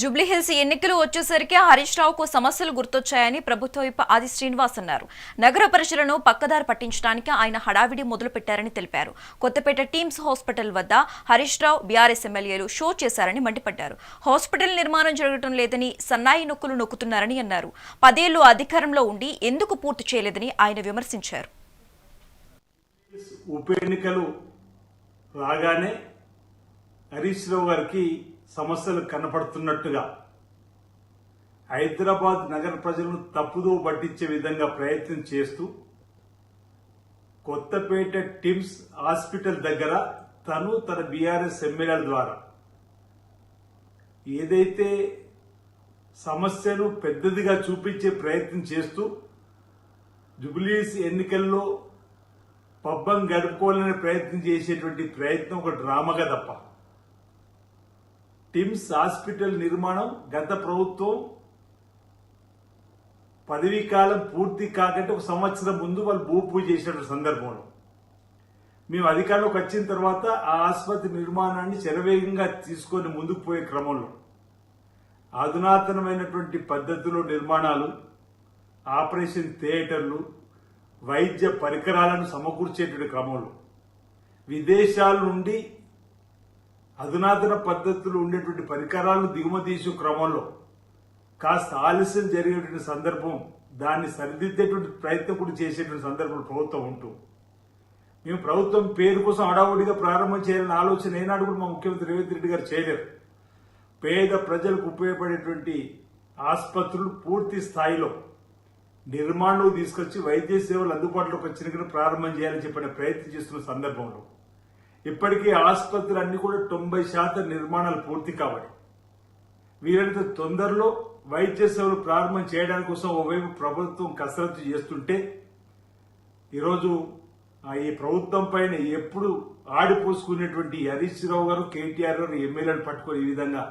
జూబ్లీహిల్స్ ఎన్నికలు వచ్చేసరికి హరీష్ రావుకు సమస్యలు గుర్తొచ్చాయని ప్రభుత్వ విప్ ఆది శ్రీనివాస్ అన్నారు. నగర ప్రజలను పక్కదారి పట్టించడానికి ఆయన హడావిడి మొదలుపెట్టారని తెలిపారు. కొత్తపేట టీమ్స్ హాస్పిటల్ వద్ద హరీష్ రావు బీఆర్ఎస్ ఎమ్మెల్యేలు షో చేశారని మండిపడ్డారు. హాస్పిటల్ నిర్మాణం జరగడం లేదని సన్నాయి నొక్కులు నొక్కుతున్నారని అన్నారు. పదేళ్ళు అధికారంలో ఉండి ఎందుకు పూర్తి చేయలేదని ఆయన విమర్శించారు. ఉప ఎన్నికలు రాగానే హరీష్ రావు గారికి సమస్యలు కనపడుతున్నట్టుగా. హైదరాబాద్ నగర ప్రజలను తప్పుదో పట్టించే విధంగా ప్రయత్నం చేస్తూ కొత్తపేట టిమ్స్ హాస్పిటల్ దగ్గర తను తన బీఆర్ఎస్ ఎమ్మెల్యేల ద్వారా ఏదైతే సమస్యను పెద్దదిగా చూపించే ప్రయత్నం చేస్తూ జుబిలీస్ ఎన్నికల్లో పబ్బం గడుపుకోవాలనే ప్రయత్నం చేసేటువంటి ప్రయత్నం ఒక డ్రామాగా తప్ప టిమ్స్ హాస్పిటల్ నిర్మాణం గత ప్రభుత్వం పదవీ కాలం పూర్తి కాకంటే ఒక సంవత్సరం ముందు వాళ్ళు భూ పూజ చేసిన సందర్భంలో. మేము అధికారంలోకి వచ్చిన తర్వాత ఆ ఆసుపత్రి నిర్మాణాన్ని శరవేగంగా తీసుకొని ముందుకు పోయే క్రమంలో అధునాతనమైనటువంటి పద్ధతిలో నిర్మాణాలు ఆపరేషన్ థియేటర్లు వైద్య పరికరాలను సమకూర్చేటువంటి క్రమంలో. విదేశాల నుండి అధునాతన పద్ధతులు ఉండేటువంటి పరికరాలు దిగుమతి చేసే క్రమంలో కాస్త ఆలస్యం జరిగేటువంటి సందర్భం దాన్ని సరిదిద్దేటువంటి ప్రయత్నం కూడా చేసేటువంటి సందర్భం ప్రభుత్వం ఉంటూ. మేము ప్రభుత్వం పేరు కోసం అడావుడిగా ప్రారంభం చేయాలని ఆలోచన ఏనాడు కూడా మా ముఖ్యమంత్రి రేవంత్ రెడ్డి గారు చేయలేరు పేద ప్రజలకు ఉపయోగపడేటువంటి ఆసుపత్రులు పూర్తి స్థాయిలో నిర్మాణం తీసుకొచ్చి వైద్య సేవలు అందుబాటులోకి వచ్చిన ప్రారంభం చేయాలని చెప్పిన ప్రయత్నం చేస్తున్న సందర్భంలో. ఇప్పటికీ ఆసుపత్రులు అన్ని కూడా తొంభై శాతం నిర్మాణాలు పూర్తి కాబట్టి. వీరంత తొందరలో వైద్య సేవలు ప్రారంభం చేయడానికి కోసం ఓవైపు ప్రభుత్వం కసరత్తు చేస్తుంటే ఈరోజు ఆ ఈ ప్రభుత్వం పైన ఎప్పుడు ఆడిపోసుకునేటువంటి హరీష్ రావు గారు కేటీఆర్ గారు ఎమ్మెల్యేలు పట్టుకొని ఈ విధంగా